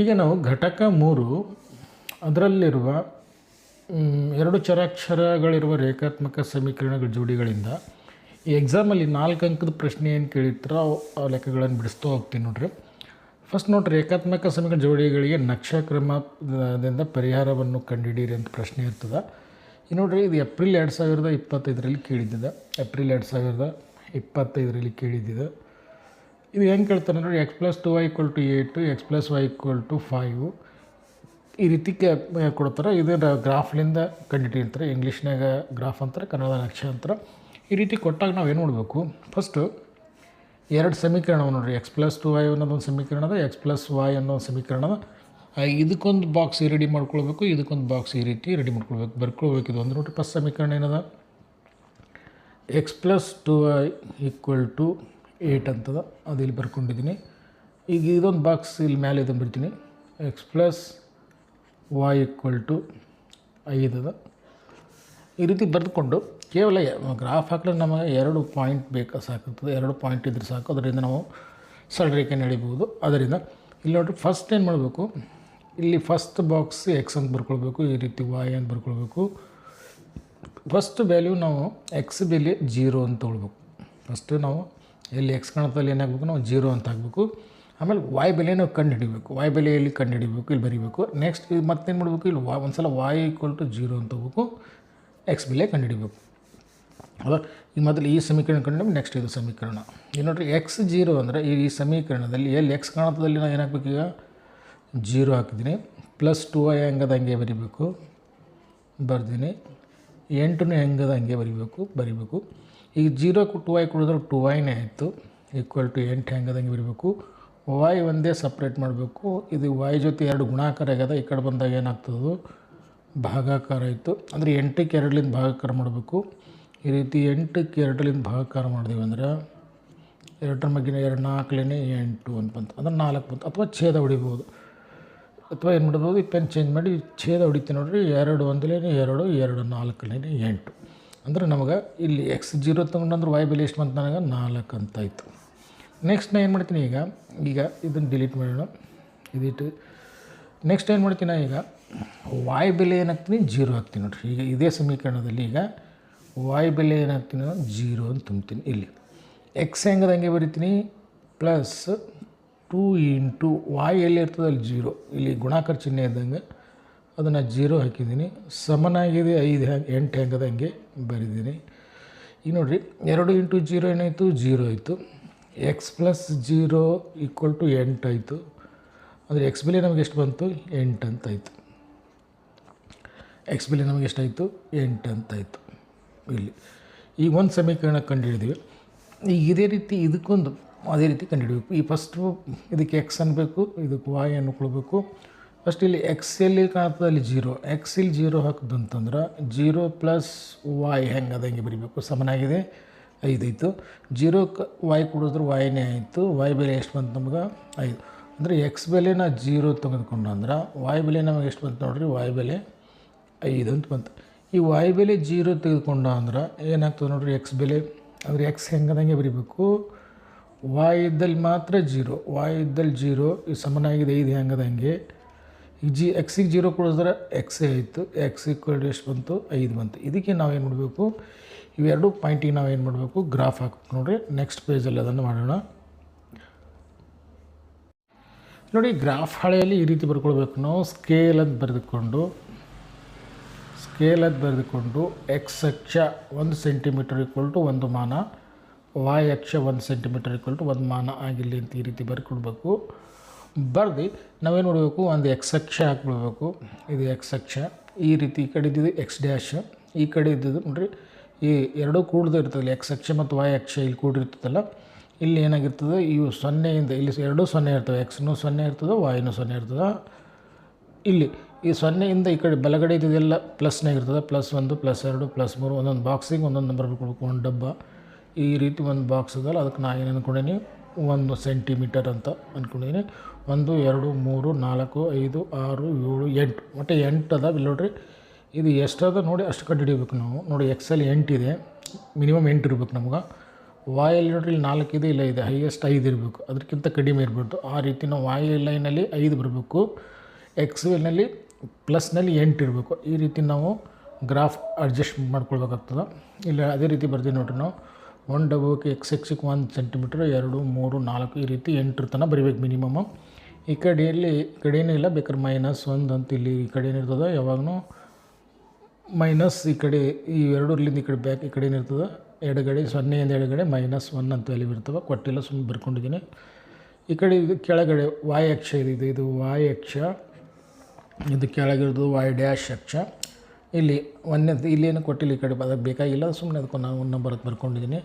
ಈಗ ನಾವು ಘಟಕ ಮೂರು ಅದರಲ್ಲಿರುವ ಎರಡು ಚರಾಕ್ಷರಗಳಿರುವ ರೇಖಾತ್ಮಕ ಸಮೀಕರಣಗಳ ಜೋಡಿಗಳಿಂದ ಈ ಎಕ್ಸಾಮಲ್ಲಿ ನಾಲ್ಕು ಅಂಕದ ಪ್ರಶ್ನೆ ಏನು ಕೇಳಿರ್ತಾರೋ ಆ ಲೆಕ್ಕಗಳನ್ನು ಬಿಡಿಸ್ತಾ ಹೋಗ್ತೀನಿ ನೋಡ್ರಿ. ಫಸ್ಟ್ ನೋಡ್ರಿ ರೇಖಾತ್ಮಕ ಸಮೀಕರಣ ಜೋಡಿಗಳಿಗೆ ನಕ್ಷಕ್ರಮದಿಂದ ಪರಿಹಾರವನ್ನು ಕಂಡುಹಿಡಿಯಿರಿ ಅಂತ ಪ್ರಶ್ನೆ ಇರ್ತದೆ. ಈ ನೋಡ್ರಿ, ಇದು ಏಪ್ರಿಲ್ ಎರಡು ಸಾವಿರದ ಇಪ್ಪತ್ತೈದರಲ್ಲಿ ಕೇಳಿದ್ದಿದೆ. ಏಪ್ರಿಲ್ ಎರಡು ಸಾವಿರದ ಇಪ್ಪತ್ತೈದರಲ್ಲಿ ಕೇಳಿದ್ದಿದೆ. ಇದು ಹೆಂಗೆ ಕೇಳ್ತಾರೆ ನೋಡಿ x plus two y equal to eight x plus y equal to five ಈ ರೀತಿ ಕೊಡ್ತಾರೆ. ಇದರ ಗ್ರಾಫ್ಲಿಂದ ಕಂಡುಹಿಡಿಯಂತಾರೆ ಇಂಗ್ಲೀಷ್ನಾಗ ಗ್ರಾಫ್ ಅಂತಾರೆ. ಕನ್ನಡ ನಕ್ಷೆ ಅಂತಾರೆ. ಈ ರೀತಿ ಕೊಟ್ಟಾಗ ನಾವು ಏನು ಮಾಡಬೇಕು? ಫಸ್ಟು ಎರಡು ಸಮೀಕರಣ ನೋಡಿರಿ. ಎಕ್ಸ್ ಪ್ಲಸ್ ಟು ವೈ ಅನ್ನೋದೊಂದು ಸಮೀಕರಣ ಅದ ಎಕ್ಸ್ ಪ್ಲಸ್ ವೈ ಅನ್ನೋ ಒಂದು ಸಮೀಕರಣ ಅದ. ಇದಕ್ಕೊಂದು ಬಾಕ್ಸ್ ರೆಡಿ ಮಾಡ್ಕೊಳ್ಬೇಕು, ಇದಕ್ಕೊಂದು ಬಾಕ್ಸ್ ಈ ರೀತಿ ರೆಡಿ ಮಾಡ್ಕೊಳ್ಬೇಕು, ಬರ್ಕೊಳ್ಬೇಕು ಇದು. ಒಂದು ನೋಡ್ರಿ ಫಸ್ಟ್ ಸಮೀಕರಣ ಏನದ? X plus two y equal to eight ಅಂತದ, ಅದು ಇಲ್ಲಿ ಬರ್ಕೊಂಡಿದ್ದೀನಿ ಈಗ ಇದೊಂದು ಬಾಕ್ಸ್ ಇಲ್ಲಿ ಮೇಲೆ ಇದನ್ನು ಬಿಡ್ತೀನಿ x plus y equal to ಐದದ ಈ ರೀತಿ ಬರೆದುಕೊಂಡು ಕೇವಲ ಗ್ರಾಫ್ ಹಾಕಲು ನಮಗೆ ಎರಡು ಪಾಯಿಂಟ್ ಬೇಕಾ ಸಾಕಾಗ್ತದೆ. ಎರಡು ಪಾಯಿಂಟ್ ಇದ್ರೆ ಸಾಕು. ಅದರಿಂದ ನಾವು ಸರಳ ರೇಖೆ ನಡಿಬೋದು ಅದರಿಂದ ಇಲ್ಲಿ ನೋಡಿರಿ ಫಸ್ಟ್ ಏನು ಮಾಡಬೇಕು? ಇಲ್ಲಿ ಫಸ್ಟ್ ಬಾಕ್ಸ್ ಎಕ್ಸ್ ಅಂತ ಬರ್ಕೊಳ್ಬೇಕು. ಈ ರೀತಿ ವಾಯ್ ಅಂತ ಬರ್ಕೊಳ್ಬೇಕು. ಫಸ್ಟ್ ವ್ಯಾಲ್ಯೂ ನಾವು ಎಕ್ಸ್ ಬೆಲೆ ಜೀರೋ ಅಂತ ತೊಗೊಳ್ಬೇಕು. ಫಸ್ಟು ನಾವು ಎಲ್ಲಿ ಎಕ್ಸ್ ಕಾಣುತ್ತಲ್ಲಿ ಏನಾಗಬೇಕು ನಾವು ಜೀರೋ ಅಂತ ಆಗಬೇಕು. ಆಮೇಲೆ ವಾಯ್ ಬೆಲೆ ನಾವು ಕಂಡು ಹಿಡಿಬೇಕು. ವಾಯ್ ಬೆಲೆ ಎಲ್ಲಿ ಕಂಡು ಹಿಡಿಬೇಕು ಇಲ್ಲಿ ಬರೀಬೇಕು? ನೆಕ್ಸ್ಟ್ ಇದು ಮತ್ತೇನು ಮಾಡಬೇಕು? ಇಲ್ಲಿ ವಾ ಒಂದು ಸಲ ವಾಯ್ ಈಕ್ವಲ್ ಟು ಜೀರೋ ಅಂತ ಹೋಗ್ಬೇಕು. ಎಕ್ಸ್ ಬೆಲೆ ಕಂಡು ಹಿಡಿಬೇಕು. ಅದ ಈ ಮೊದಲು ಈ ಸಮೀಕರಣ ಕಂಡು ನೆಕ್ಸ್ಟ್ ಇದು ಸಮೀಕರಣ. ಈಗ ನೋಡ್ರಿ ಎಕ್ಸ್ ಜೀರೋ ಅಂದರೆ ಈ ಈ ಸಮೀಕರಣದಲ್ಲಿ ಎಲ್ಲಿ ಎಕ್ಸ್ ಕಾಣುತ್ತದಲ್ಲಿ ನಾವು ಏನಾಗಬೇಕು ಈಗ? ಜೀರೋ ಹಾಕಿದ್ದೀನಿ. ಪ್ಲಸ್ ಟು ಐ ಹಂಗದ ಹಂಗೆ ಬರಿಬೇಕು. ಬರ್ತೀನಿ ಎಂಟನೇ ಹೆಂಗದ ಹಂಗೆ ಬರಿಬೇಕು ಬರಿಬೇಕು. ಈಗ ಜೀರೋ ಟು ವೈ ಕೊಡಿದ್ರೆ ಟು ವೈನೇ ಆಯಿತು. ಈಕ್ವಲ್ ಟು ಎಂಟು ಹೆಂಗದ ಹಂಗೆ ಬರಿಬೇಕು. ವೈ ಒಂದೇ ಸಪ್ರೇಟ್ ಮಾಡಬೇಕು. ಇದು ವಾಯ್ ಜೊತೆ ಎರಡು ಗುಣಾಕಾರ ಆಗ್ಯದ. ಈ ಕಡೆ ಬಂದಾಗ ಏನಾಗ್ತದೆ ಭಾಗಾಕಾರ ಆಯಿತು. ಅಂದರೆ ಎಂಟಕ್ಕೆ ಎರಡಲಿಂದ ಭಾಗಾಕಾರ ಮಾಡಬೇಕು. ಈ ರೀತಿ ಎಂಟಕ್ಕೆ ಎರಡಲಿಂದ ಭಾಗಾಕಾರ ಮಾಡಿದೀವಿ ಅಂದ್ರೆ ಎರಡರ ಮಗ್ಗಿನ ಎರಡು ನಾಲ್ಕಲೇನೆ ಎಂಟು ಅಂತ ಬಂತು. ಅಂದ್ರೆ ನಾಲ್ಕು ಬಂತು. ಅಥವಾ ಛೇದ ಹೊಡಿಬೋದು. ಅಥವಾ ಏನು ಮಾಡ್ಬೋದು ಪೆನ್ ಚೇಂಜ್ ಮಾಡಿ ಛೇದ ಹೊಡಿತೀವಿ ನೋಡಿರಿ, ಎರಡು ಒಂದಲೇನೆ ಎರಡು ಎರಡು ನಾಲ್ಕಲೇನೆ ಎಂಟು. ಅಂದ್ರೆ ನಮಗೆ ಇಲ್ಲಿ ಎಕ್ಸ್ ಜೀರೋ ತೊಗೊಂಡಂದ್ರೆ ವೈ ಬೆಲೆ ಎಷ್ಟು ಬಂತು ನನಗೆ? ನಾಲ್ಕು ಅಂತ ಆಯಿತು ನೆಕ್ಸ್ಟ್ ನಾನು ಏನು ಮಾಡ್ತೀನಿ ಈಗ ಈಗ ಇದನ್ನು ಡಿಲೀಟ್ ಮಾಡೋಣ. ಇದಿಟ್ಟು ನೆಕ್ಸ್ಟ್ ಏನು ಮಾಡ್ತೀನಿ ಈಗ ವಾಯ್ ಬೆಲೆ ಏನಾಗ್ತೀನಿ? ಜೀರೋ ಹಾಕ್ತೀನಿ ನೋಡಿರಿ. ಈಗ ಇದೇ ಸಮೀಕರಣದಲ್ಲಿ ಈಗ ವಾಯ್ ಬೆಲೆ ಏನಾಗ್ತೀನಿ ಜೀರೋ ಅಂತ ತುಂಬ್ತೀನಿ ಇಲ್ಲಿ. ಎಕ್ಸ್ ಹೆಂಗದಂಗೆ ಬರಿತೀನಿ? ಪ್ಲಸ್ ಟೂ ಇಂಟು ವಾಯ್ ಎಲ್ಲಿ ಇರ್ತದೆ ಅಲ್ಲಿ ಜೀರೋ. ಇಲ್ಲಿ ಗುಣಾಕಾರ ಚಿಹ್ನೆ ಇದ್ದಂಗೆ ಅದನ್ನು ಜೀರೋ ಹಾಕಿದ್ದೀನಿ. ಸಮನಾಗಿದೆ ಐದು ಹೆಂಗೆ ಎಂಟು ಹೆಂಗದಂಗೆ ಬರೆದೀನಿ ಈಗ ನೋಡಿರಿ, ಎರಡು ಇಂಟು ಜೀರೋ ಏನಾಯಿತು? ಜೀರೋ ಆಯಿತು. X plus zero equal to ಎಂಟು ಆಯಿತು. ಅಂದರೆ ಎಕ್ಸ್ ಬೆಲೆ ನಮಗೆ ಎಷ್ಟು ಬಂತು? ಎಂಟು ಅಂತಾಯಿತು ಎಕ್ಸ್ ಬೆಲೆ ನಮಗೆ ಎಷ್ಟಾಯಿತು ಎಂಟು ಅಂತಾಯಿತು ಇಲ್ಲಿ ಈಗ ಒಂದು ಸಮೀಕರಣ ಕಂಡುಹಿಡಿದೀವಿ ಈಗ ಇದೇ ರೀತಿ ಇದಕ್ಕೊಂದು ಅದೇ ರೀತಿ ಕಂಡುಹಿಡಬೇಕು. ಈ ಫಸ್ಟು ಇದಕ್ಕೆ ಎಕ್ಸ್ ಅನ್ನಬೇಕು, ಇದಕ್ಕೆ ವಾಯ್ ಅನ್ಕೊಳ್ಬೇಕು ಫಸ್ಟ್ ಇಲ್ಲಿ ಎಕ್ಸ್ ಎಲ್ಲಿ ಕಾಣ್ತದೆ? ಅಲ್ಲಿ ಜೀರೋ ಎಕ್ಸ್ ಇಲ್ಲಿ ಜೀರೋ ಹಾಕಿದಂತಂದ್ರೆ ಜೀರೋ ಪ್ಲಸ್ ವಾಯ್ ಹೆಂಗೆ ಅದಂಗೆ ಬರಿಬೇಕು. ಸಮನಾಗಿದೆ? ಐದಾಯಿತು ಜೀರೋ ಕ ವಾಯ್ ಕೊಡಿದ್ರೆ ವಾಯ್ನೇ ಆಯಿತು. ವಾಯ್ ಬೆಲೆ ಎಷ್ಟು ಬಂತು ನಮ್ಗೆ? ಐದು. ಅಂದರೆ ಎಕ್ಸ್ ಬೆಲೆ ನಾ ಜೀರೋ ತೆಗೆದುಕೊಂಡು ಅಂದ್ರೆ ವಾಯ್ ಬೆಲೆ ನಮಗೆ ಎಷ್ಟು ಬಂತು ನೋಡ್ರಿ? ವಾಯ್ ಬೆಲೆ ಐದು ಅಂತ ಬಂತು. ಈ ವಾಯ್ ಬೆಲೆ ಜೀರೋ ತೆಗೆದುಕೊಂಡ ಅಂದ್ರೆ ಏನಾಗ್ತದೆ ನೋಡ್ರಿ? ಎಕ್ಸ್ ಬೆಲೆ, ಅಂದರೆ ಎಕ್ಸ್ ಹೆಂಗದಂಗೆ ಬರೀಬೇಕು? ವಾಯ್ ಇದ್ದಲ್ಲಿ ಮಾತ್ರ ಜೀರೋ, ವಾಯ್ ಇದ್ದಲ್ಲಿ ಜೀರೋ ಇದು ಸಮನಾಗಿದೆ ಐದು ಹೆಂಗದಂಗೆ ಈ ಜಿ ಎಕ್ಸಿಗೆ ಜೀರೋ ಕೊಡಿದ್ರೆ ಎಕ್ಸೇ ಆಯಿತು ಎಕ್ಸ್ ಈಕ್ವಲ್ ಎಷ್ಟು ಬಂತು? ಐದು ಬಂತು. ಇದಕ್ಕೆ ನಾವೇನು ಮಾಡಬೇಕು? ಇವೆರಡು ಪಾಯಿಂಟಿಗೆ ಏನು ಮಾಡಬೇಕು? ಗ್ರಾಫ್ ಹಾಕಬೇಕು ನೋಡಿರಿ. ನೆಕ್ಸ್ಟ್ ಪೇಜಲ್ಲಿ ಅದನ್ನು ಮಾಡೋಣ. ನೋಡಿ ಗ್ರಾಫ್ ಹಳೆಯಲ್ಲಿ ಈ ರೀತಿ ಬರ್ಕೊಳ್ಬೇಕು. ನಾವು ಸ್ಕೇಲ್ ಅಂತ ಬರೆದುಕೊಂಡು ಸ್ಕೇಲ್ ಅಂತ ಬರೆದುಕೊಂಡು ಎಕ್ಸ್ ಅಕ್ಷ ಒಂದು ಸೆಂಟಿಮೀಟರ್ ಈಕ್ವಲ್ ಟು ಒಂದು ಮಾನ. ವಾಯ್ ಅಕ್ಷ ಒಂದು ಸೆಂಟಿಮೀಟರ್ ಈಕ್ವಲ್ ಟು ಒಂದು ಮಾನ ಆಗಿರಲಿ ಅಂತ ಈ ರೀತಿ ಬರ್ಕೊಡ್ಬೇಕು. ಬರ್ದು, ನಾವೇನು ಮಾಡಬೇಕು? ಒಂದು ಎಕ್ಸ್ ಅಕ್ಷ ಹಾಕ್ಬಿಡ್ಬೇಕು. ಇದು ಎಕ್ಸ್ ಅಕ್ಷ. ಈ ರೀತಿ ಈ ಕಡೆ ಇದ್ದಿದ್ದು ಎಕ್ಸ್ ಡ್ಯಾಶ್ ಈ ಕಡೆ ಇದ್ದಿದ್ದು ನೋಡ್ರಿ, ಈ ಎರಡೂ ಕೂಡ್ದು ಇರ್ತದಲ್ಲ ಎಕ್ಸ್ ಅಕ್ಷ ಮತ್ತು ವಾಯ್ ಅಕ್ಷ ಇಲ್ಲಿ ಕೂಡಿರ್ತದಲ್ಲ, ಇಲ್ಲಿ ಏನಾಗಿರ್ತದೆ? ಇವು ಸೊನ್ನೆಯಿಂದ, ಇಲ್ಲಿ ಎರಡೂ ಸೊನ್ನೆ ಇರ್ತವೆ ಎಕ್ಸ್ನೂ ಸೊನ್ನೆ ಇರ್ತದೆ ವಾಯ್ನೂ ಸೊನ್ನೆ ಇರ್ತದೆ. ಇಲ್ಲಿ ಈ ಸೊನ್ನೆಯಿಂದ ಈ ಕಡೆ ಬಲಗಡೆ ಇದ್ದಿದ್ದೆಲ್ಲ ಪ್ಲಸ್ನಾಗಿರ್ತದೆ ಪ್ಲಸ್ ಒಂದು ಪ್ಲಸ್ ಎರಡು ಪ್ಲಸ್ ಮೂರು, ಒಂದೊಂದು ಬಾಕ್ಸಿಗೆ ಒಂದೊಂದು ನಂಬರ್ ಕೊಡ್ಬೇಕು ಒಂದು ಡಬ್ಬ. ಈ ರೀತಿ ಒಂದು ಬಾಕ್ಸ್ ಅದಲ್ಲ ಅದಕ್ಕೆ ನಾ ಏನು ಅಂದ್ಕೊಂಡೀನಿ ಒಂದು ಸೆಂಟಿಮೀಟರ್ ಅಂತ ಅಂದ್ಕೊಂಡಿದ್ದೀನಿ ಒಂದು, ಎರಡು, ಮೂರು, ನಾಲ್ಕು, ಐದು, ಆರು, ಏಳು, ಎಂಟು. ಒಟ್ಟು ಎಂಟು ಅದಾವ ಇಲ್ಲಿ ನೋಡ್ರಿ. ಇದು ಎಷ್ಟದ ನೋಡಿ ಅಷ್ಟು ಕಂಡು ಹಿಡಿಬೇಕು ನಾವು. ನೋಡಿ ಎಕ್ಸಲ್ಲಿ ಎಂಟಿದೆ ಮಿನಿಮಮ್ ಎಂಟು ಇರ್ಬೇಕು ನಮ್ಗೆ. ವಾಯಲ್ಲಿ ನೋಡ್ರಿ, ಇಲ್ಲಿ ನಾಲ್ಕು ಇದೆ, ಇಲ್ಲ ಇದೆ. ಹೈಯೆಸ್ಟ್ ಐದು ಇರಬೇಕು. ಅದಕ್ಕಿಂತ ಕಡಿಮೆ ಇರಬಾರ್ದು ಆ ರೀತಿ ನಾವು ವಾಯ್ ಲೈನಲ್ಲಿ ಐದು ಬರಬೇಕು. ಎಕ್ಸ್ ಎಲ್ನಲ್ಲಿ ಪ್ಲಸ್ನಲ್ಲಿ ಎಂಟು ಇರಬೇಕು. ಈ ರೀತಿ ನಾವು ಗ್ರಾಫ್ ಅಡ್ಜಸ್ಟ್ ಮಾಡ್ಕೊಳ್ಬೇಕಾಗ್ತದೆ. ಇಲ್ಲ, ಅದೇ ರೀತಿ ಬರ್ತೀವಿ ನೋಡ್ರಿ ನಾವು. ಒನ್ ಡಬೋಕ್ಕೆ ಎಕ್ಸ್ ಎಕ್ಸಿಗೆ ಒನ್ ಸೆಂಟಿಮೀಟ್ರ್ ಎರಡು ಮೂರು ನಾಲ್ಕು ಈ ರೀತಿ ಎಂಟರ ತನಕ ಬರಿಬೇಕು ಮಿನಿಮಮ್. ಈ ಕಡೆಯಲ್ಲಿ ಈ ಕಡೆ ಏನಿಲ್ಲ ಬೇಕಾದ್ರೆ ಮೈನಸ್ ಒಂದು ಅಂತ ಇಲ್ಲಿ ಈ ಕಡೆ ಏನಿರ್ತದೆ ಯಾವಾಗೂ ಮೈನಸ್ ಈ ಕಡೆ ಈ ಎರಡೂರ್ಲಿಂದ ಈ ಕಡೆ ಬ್ಯಾಕ್ ಈ ಕಡೆ ಏನಿರ್ತದೆ ಎಡಗಡೆ ಸೊನ್ನೆಯಿಂದ ಎಡಗಡೆ ಮೈನಸ್ ಒನ್ ಅಂತ ವ್ಯಾಲ್ಯೂ ಇರ್ತವೆ. ಕೊಟ್ಟಿಲ್ಲ ಸುಮ್ಮನೆ ಬರ್ಕೊಂಡಿದ್ದೀನಿ. ಈ ಕಡೆ ಇದು ಕೆಳಗಡೆ ವಾಯ್ ಅಕ್ಷ ಇದು. ಇದು ವಾಯ್ ಅಕ್ಷ, ಇದು ಕೆಳಗಿರೋದು ವಾಯ್ ಡ್ಯಾಶ್ ಅಕ್ಷ. ಇಲ್ಲಿ ಒಂದನೇದು ಇಲ್ಲೇನು ಕೊಟ್ಟಿಲ್ಲ ಈ ಕಡೆ, ಅದಕ್ಕೆ ಬೇಕಾಗಿಲ್ಲ ಸುಮ್ಮನೆ ಅದಕ್ಕೆ ನಾನು ಒಂದು ನಂಬರ್ ಬರ್ಕೊಂಡಿದ್ದೀನಿ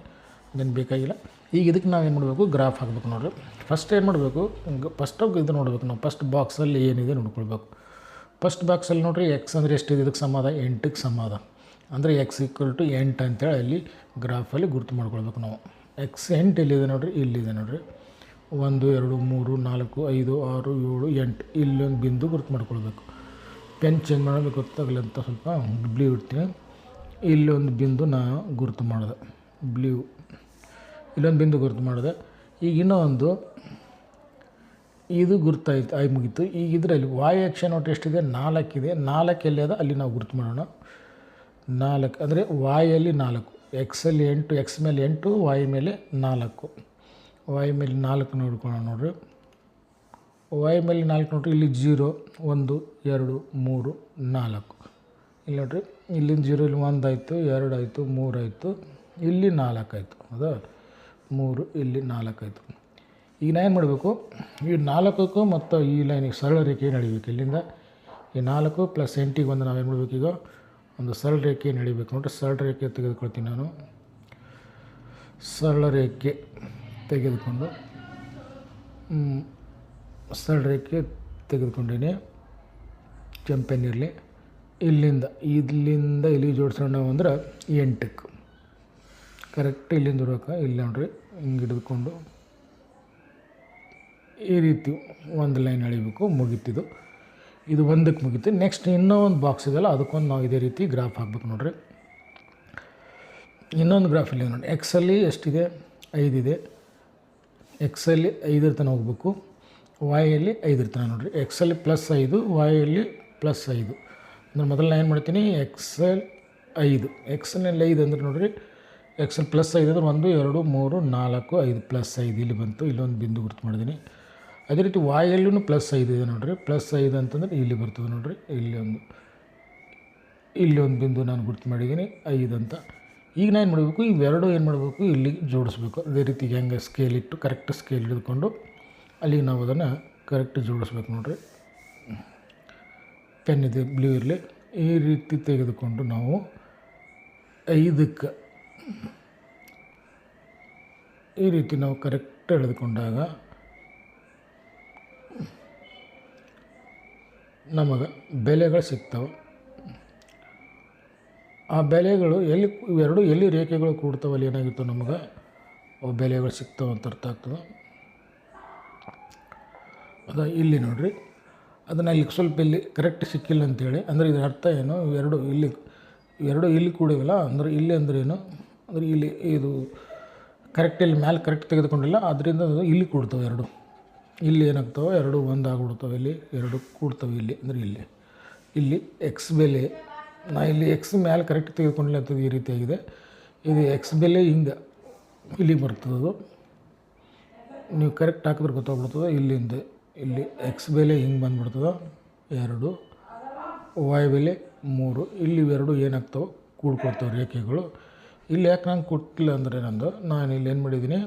ಅದೇನು ಬೇಕಾಗಿಲ್ಲ. ಈಗ ಇದಕ್ಕೆ ನಾವು ಏನು ಮಾಡಬೇಕು ಗ್ರಾಫ್ ಹಾಕಬೇಕು ನೋಡಿರಿ. ಫಸ್ಟ್ ಏನು ಮಾಡಬೇಕು ಫಸ್ಟ್ ಇದು ನೋಡಬೇಕು ನಾವು ಫಸ್ಟ್ ಬಾಕ್ಸಲ್ಲಿ ಏನಿದೆ ನೋಡ್ಕೊಳ್ಬೇಕು. ಫಸ್ಟ್ ಬಾಕ್ಸಲ್ಲಿ ನೋಡ್ರಿ ಎಕ್ಸ್ ಅಂದರೆ ಎಷ್ಟಿದೆ, ಇದಕ್ಕೆ ಸಮಾಧ ಎಂಟಕ್ಕೆ ಸಮಾದ. ಅಂದರೆ ಎಕ್ಸ್ ಈಕ್ವಲ್ ಟು ಎಂಟು ಅಂತೇಳಿ ಅಲ್ಲಿ ಗ್ರಾಫಲ್ಲಿ ಗುರುತು ಮಾಡ್ಕೊಳ್ಬೇಕು ನಾವು. ಎಕ್ಸ್ ಎಂಟು ಎಲ್ಲಿದೆ ನೋಡ್ರಿ? ಇಲ್ಲಿದೆ ನೋಡ್ರಿ. ಒಂದು, ಎರಡು, ಮೂರು, ನಾಲ್ಕು, ಐದು, ಆರು, ಏಳು, ಎಂಟು. ಇಲ್ಲೊಂದು ಬಿಂದು ಗುರುತು ಮಾಡ್ಕೊಳ್ಬೇಕು. ಪೆನ್ ಚೇಂಜ್ ಮಾಡೋದು ಗೊತ್ತಾಗಲಿ ಅಂತ ಸ್ವಲ್ಪ ಬ್ಲೂ ಇಡ್ತೀನಿ ಇಲ್ಲೊಂದು ಬಿಂದು ನಾ ಗುರುತು ಮಾಡಿದೆ. ಬ್ಲೂ. ಇಲ್ಲೊಂದು ಬಿಂದು ಗುರುತು ಮಾಡಿದೆ. ಈಗ ಇನ್ನೊಂದು, ಇದು ಗುರುತಾಯ್ತು, ಆಯ್ ಮುಗೀತು. ಈಗ ಇದರಲ್ಲಿ ವಾಯ್ ಆಕ್ಷನ್ ಒಟ್ಟು ಎಷ್ಟಿದೆ? ನಾಲ್ಕಿದೆ ನಾಲ್ಕು ಎಲ್ಲಿ ಅದ? ಅಲ್ಲಿ ನಾವು ಗುರುತು ಮಾಡೋಣ. ನಾಲ್ಕು, ಅಂದರೆ ವಾಯಲ್ಲಿ ನಾಲ್ಕು. ಎಕ್ಸಲ್ಲಿ ಎಂಟು ಎಕ್ಸ್ ಮೇಲೆ ಎಂಟು ವಾಯ್ ಮೇಲೆ ನಾಲ್ಕು. ವಾಯ್ ಮೇಲೆ ನಾಲ್ಕು ನೋಡ್ಕೊಳ್ಳೋಣ ನೋಡ್ರಿ. ವಾಯ್ ಮೇಲೆ ನಾಲ್ಕು ನೋಡ್ರಿ, ಇಲ್ಲಿ ಜೀರೋ, ಒಂದು, ಎರಡು, ಮೂರು, ನಾಲ್ಕು. ಇಲ್ಲಿ ನೋಡ್ರಿ, ಇಲ್ಲಿಂದ ಜೀರೋ, ಇಲ್ಲಿ ಒಂದು ಆಯಿತು, ಎರಡು ಆಯಿತು, ಮೂರು ಆಯಿತು, ಇಲ್ಲಿ ನಾಲ್ಕು ಆಯಿತು. ಹೌದಾ ಮೂರು, ಇಲ್ಲಿ ನಾಲ್ಕು ಆಯಿತು. ಈಗ ಏನು ಮಾಡಬೇಕು? ಈ ನಾಲ್ಕಕ್ಕೂ ಮತ್ತು ಈ ಲೈನಿಗೆ ಸರಳ ರೇಖೆ ನಡಿಬೇಕು ಇಲ್ಲಿಂದ? ಈ ನಾಲ್ಕು ಪ್ಲಸ್ ಎಂಟಿಗೆ ಬಂದು ನಾವೇನು ಮಾಡಬೇಕು ಈಗ? ಒಂದು ಸರಳ ರೇಖೆ ನಡಿಬೇಕು? ನೋಡ್ರಿ, ಸರಳ ರೇಖೆ ತೆಗೆದುಕೊಳ್ತೀನಿ ನಾನು. ಸರಳ ರೇಖೆ ತೆಗೆದುಕೊಂಡು ಮ್, ಸರಳ ರೇಖೆ ತೆಗೆದುಕೊಂಡೀನಿ ಕೆಂಪೆನ್ನಿರಲಿ ಇಲ್ಲಿಂದ ಇಲ್ಲಿಂದ ಇಲ್ಲಿ ಜೋಡಿಸೋಣ ಅಂದ್ರೆ ಎಂಟಕ್ಕೆ. ಕರೆಕ್ಟ್ ಇಲ್ಲಿಂದ ಇರೋಕೆ ಇಲ್ಲಿ ನೋಡ್ರಿ ಹಿಂಗೆ ಹಿಡಿದುಕೊಂಡು. ಈ ರೀತಿ ಒಂದು ಲೈನ್ ಎಳಿಬೇಕು ಮುಗೀತಿದು. ಇದು ಒಂದಕ್ಕೆ ಮುಗೀತು. ನೆಕ್ಸ್ಟ್ ಇನ್ನೂ ಒಂದು ಬಾಕ್ಸ್ ಇದೆಯಲ್ಲ ಅದಕ್ಕೊಂದು ನಾವು ಇದೇ ರೀತಿ ಗ್ರಾಫ್ ಹಾಕ್ಬೇಕು ನೋಡ್ರಿ. ಇನ್ನೊಂದು ಗ್ರಾಫ್ ಇಲ್ಲಿ ನೋಡಿ ಎಕ್ಸಲ್ಲಿ ಎಷ್ಟಿದೆ? ಐದಿದೆ. ಎಕ್ಸಲ್ಲಿ ಐದರ ತನಕ ಹೋಗ್ಬೇಕು. ವಾಯಲ್ಲಿ ಐದು ಇರ್ತಾನೆ ನೋಡಿರಿ ಎಕ್ಸಲ್ಲಿ ಪ್ಲಸ್ ಐದು ವಾಯಲ್ಲಿ ಪ್ಲಸ್ ಐದು. ಅಂದ್ರೆ ನಾನು ಏನು ಮಾಡ್ತೀನಿ ಎಕ್ಸಲ್ ಐದು. ಎಕ್ಸಲ್ನಲ್ಲಿ ಐದು ಅಂದ್ರೆ ನೋಡಿರಿ ಎಕ್ಸಲ್ ಪ್ಲಸ್ ಐದು ಅಂದ್ರೆ ಒಂದು, ಎರಡು, ಮೂರು, ನಾಲ್ಕು, ಐದು ಪ್ಲಸ್ ಐದು. ಇಲ್ಲಿ ಬಂತು, ಇಲ್ಲೊಂದು ಬಿಂದು ಗುರುತು ಮಾಡಿದ್ದೀನಿ ಅದೇ ರೀತಿ ವಾಯಲ್ಲೂ ಪ್ಲಸ್ ಐದು ಇದೆ ನೋಡಿರಿ. ಪ್ಲಸ್ ಐದು ಅಂತಂದ್ರೆ ಇಲ್ಲಿ ಬರ್ತದೆ ನೋಡಿರಿ, ಇಲ್ಲಿ ಒಂದು ಇಲ್ಲಿ ಒಂದು ಬಿಂದು ನಾನು ಗುರುತು ಮಾಡಿದ್ದೀನಿ ಐದು ಅಂತ. ಈಗ ನಾನು ಏನು ಮಾಡಬೇಕು, ಇವೆರಡು ಏನು ಮಾಡಬೇಕು ಇಲ್ಲಿ ಜೋಡಿಸ್ಬೇಕು. ಅದೇ ರೀತಿ ಹೆಂಗೆ ಸ್ಕೇಲ್ ಇಟ್ಟು ಕರೆಕ್ಟ್ ಸ್ಕೇಲ್ ಹಿಡಿದುಕೊಂಡು ಅಲ್ಲಿಗೆ ನಾವು ಅದನ್ನು ಕರೆಕ್ಟ್ ಜೋಡಿಸ್ಬೇಕು ನೋಡಿರಿ. ಪೆನ್ ಇದೆ ಬ್ಲೂ ಇರಲಿ. ಈ ರೀತಿ ತೆಗೆದುಕೊಂಡು ನಾವು ಐದಕ್ಕೆ ಈ ರೀತಿ ನಾವು ಕರೆಕ್ಟ್ ಎಳೆದುಕೊಂಡಾಗ ನಮಗೆ ಬೆಲೆಗಳು ಸಿಗ್ತವೆ. ಆ ಬೆಲೆಗಳು ಎಲ್ಲಿ ಇವೆರಡು ಎಲ್ಲಿ ರೇಖೆಗಳು ಕೂಡ್ತಾವೆ ಅಲ್ಲಿ ಏನಾಗಿತ್ತು ನಮಗೆ ಬೆಲೆಗಳು ಸಿಗ್ತಾವೆ ಅಂತ ಅರ್ಥ ಆಗ್ತದೆ. ಅದ ಇಲ್ಲಿ ನೋಡಿರಿ. ಅದನ್ನು ಇಲ್ಲಿ ಸ್ವಲ್ಪ ಇಲ್ಲಿ ಕರೆಕ್ಟ್ ಸಿಕ್ಕಿಲ್ಲ ಅಂತೇಳಿ, ಅಂದರೆ ಇದರ ಅರ್ಥ ಏನು ಇವೆರಡು ಇಲ್ಲಿ ಇವೆರಡು ಇಲ್ಲಿ ಕೂಡಿವಲ್ಲ, ಅಂದರೆ ಇಲ್ಲಿ ಅಂದ್ರೆ ಏನು, ಅಂದರೆ ಇಲ್ಲಿ ಇದು ಕರೆಕ್ಟ್ ಇಲ್ಲಿ ಮ್ಯಾಲೆ ಕರೆಕ್ಟ್ ತೆಗೆದುಕೊಂಡಿಲ್ಲ ಅದರಿಂದ ಅದು ಇಲ್ಲಿ ಕೂಡ್ತವೆ ಎರಡು. ಇಲ್ಲಿ ಏನಾಗ್ತವೆ, ಎರಡು ಒಂದಾಗ್ಬಿಡ್ತವೆ ಇಲ್ಲಿ, ಎರಡು ಕೂಡ್ತವೆ ಇಲ್ಲಿ, ಅಂದರೆ ಇಲ್ಲಿ. ಇಲ್ಲಿ ಎಕ್ಸ್ ಬೆಲೆ, ನಾ ಇಲ್ಲಿ ಎಕ್ಸ್ ಮ್ಯಾಲೆ ಕರೆಕ್ಟ್ ತೆಗೆದುಕೊಂಡಿಲ್ಲ ಅಂತದ್ದು ಈ ರೀತಿಯಾಗಿದೆ. ಇದು ಎಕ್ಸ್ ಬೆಲೆ ಹಿಂಗೆ, ಇಲ್ಲಿಗೆ ಬರ್ತದದು. ನೀವು ಕರೆಕ್ಟ್ ಹಾಕಿದ್ರೆ ಗೊತ್ತಾಗ್ಬಿಡ್ತದೆ. ಇಲ್ಲಿಂದ ಇಲ್ಲಿ ಎಕ್ಸ್ ಬೆಲೆ ಹಿಂಗೆ ಬಂದ್ಬಿಡ್ತದೆ. ಎರಡು ವಾಯ್ ಬೆಲೆ ಮೂರು. ಇಲ್ಲಿ ಇವೆರಡು ಏನಾಗ್ತವೆ? ಕೂಡ್ಕೊಡ್ತಾವೆ ರೇಖೆಗಳು. ಇಲ್ಲಿ ಯಾಕೆ ನಂಗೆ ಕೊಟ್ಟಿಲ್ಲ ಅಂದರೆ ನಂದು, ನಾನು ಇಲ್ಲಿ ಏನು ಮಾಡಿದ್ದೀನಿ?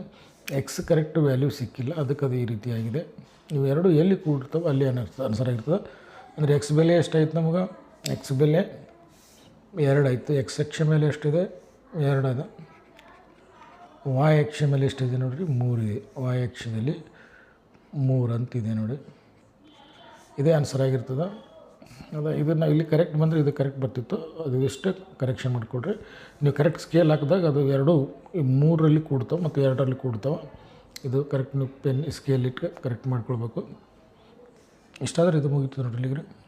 ಎಕ್ಸ್ ಕರೆಕ್ಟ್ ವ್ಯಾಲ್ಯೂ ಸಿಕ್ಕಿಲ್ಲ. ಅದಕ್ಕೆ ಅದು ಈ ರೀತಿಯಾಗಿದೆ. ಇವೆರಡು ಎಲ್ಲಿ ಕೂಡಿರ್ತವೆ? ಅಲ್ಲಿ ಏನು ಅನ್ಸರ್ ಆಗಿರ್ತದೆ ಅಂದರೆ ಎಕ್ಸ್ ಬೆಲೆ ಎಷ್ಟಾಯ್ತು ನಮಗೆ? ಎಕ್ಸ್ ಬೆಲೆ ಎರಡು ಎಕ್ಸ್ ಅಕ್ಷ ಮೇಲೆ ಎಷ್ಟಿದೆ? ಎರಡು ಅದ ವಾಯ್ ಅಕ್ಷ ಮೇಲೆ ಎಷ್ಟಿದೆ ನೋಡಿರಿ? ಮೂರಿದೆ ವಾಯ್ ಅಕ್ಷದಲ್ಲಿ ಮೂರು ಅಂತಿದೆ ನೋಡಿ. ಇದೇ ಆನ್ಸರ್ ಆಗಿರ್ತದೆ. ಅದ ಇದನ್ನು ಇಲ್ಲಿ ಕರೆಕ್ಟ್ ಬಂದರೆ ಇದು ಕರೆಕ್ಟ್ ಬರ್ತಿತ್ತು. ಅದು ಇಷ್ಟೇ ಕರೆಕ್ಷನ್ ಮಾಡಿಕೊಡ್ರಿ. ನೀವು ಕರೆಕ್ಟ್ ಸ್ಕೇಲ್ ಹಾಕಿದಾಗ ಅದು ಎರಡು ಮೂರರಲ್ಲಿ ಕೂಡ್ತಾವೆ ಮತ್ತು ಎರಡರಲ್ಲಿ ಕೂಡ್ತಾವೆ. ಇದು ಕರೆಕ್ಟ್ ನೀವು ಪೆನ್ ಸ್ಕೇಲ್ ಇಟ್ಟು ಕರೆಕ್ಟ್ ಮಾಡ್ಕೊಳ್ಬೇಕು. ಇಷ್ಟಾದರೆ ಇದು ಮುಗೀತು ನೋಡ್ರಿ ಇಲ್ಲಿಗೆ